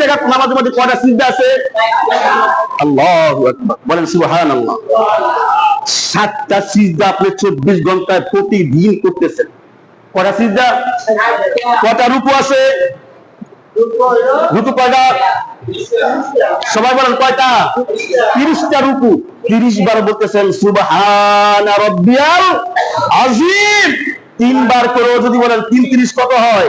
টাকা সিজদা আছে? আল্লাহ বলেন সুবহান আল্লাহ সাতটা সিজদা আপনি চব্বিশ ঘন্টায় প্রতিদিন করতেছেন। কয়টা সিজদা? কয়টা রূপ আছে? রুকু কয়টা? সবাই বলেন কয়টা? তিরিশটা রুকু। তিরিশ বার বলতেছেন সুবহান আজিম তিনবার করেও যদি বলেন তিন তিরিশ কত হয়?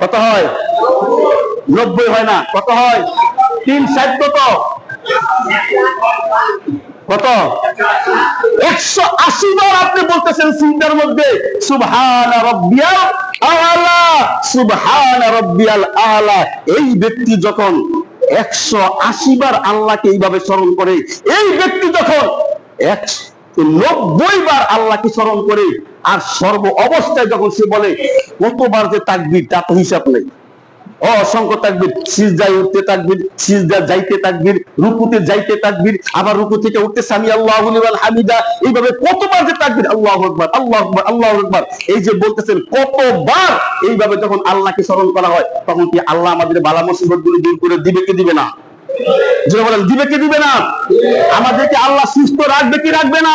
কত হয়? নব্বই হয় না, কত হয়? তিন ষাট কত? কত? একশো আশি বার আপনি বলতেছেন সিজদার মধ্যে, সুবহান রব্বিয়াল আলা রব্বিয়াল আলা। এই ব্যক্তি যখন একশো আশি বার আল্লাহকে এইভাবে স্মরণ করে, এই ব্যক্তি যখন এক নব্বই বার আল্লাহকে স্মরণ করে আর সর্ব অবস্থায় যখন সে বলে কতবার যে তাকবির, তা তো হিসাব নেই। অসংখ্য তাকবির, সিজদায় উঠতে তাকবির সিজদা যাইতে তাকবির, রুকুতে যাইতে তাকবির, আবার রুকু থেকে উঠতে সামি আল্লাহু হামিদা। এইভাবে কতবার যে তাকবির, আল্লাহু আকবার আল্লাহু আকবার আল্লাহু আকবার। এই যে বলতেছেন, কতবার এইভাবে যখন আল্লাহকে স্মরণ করা হয়, তখন কি আল্লাহ আমাদের বালা মুসিবতগুলো দূর করে দিবে কি দিবে না? বলেন, দিবে কি দিবে না? আমাদেরকে আল্লাহ সুস্থ রাখবে কি রাখবে না?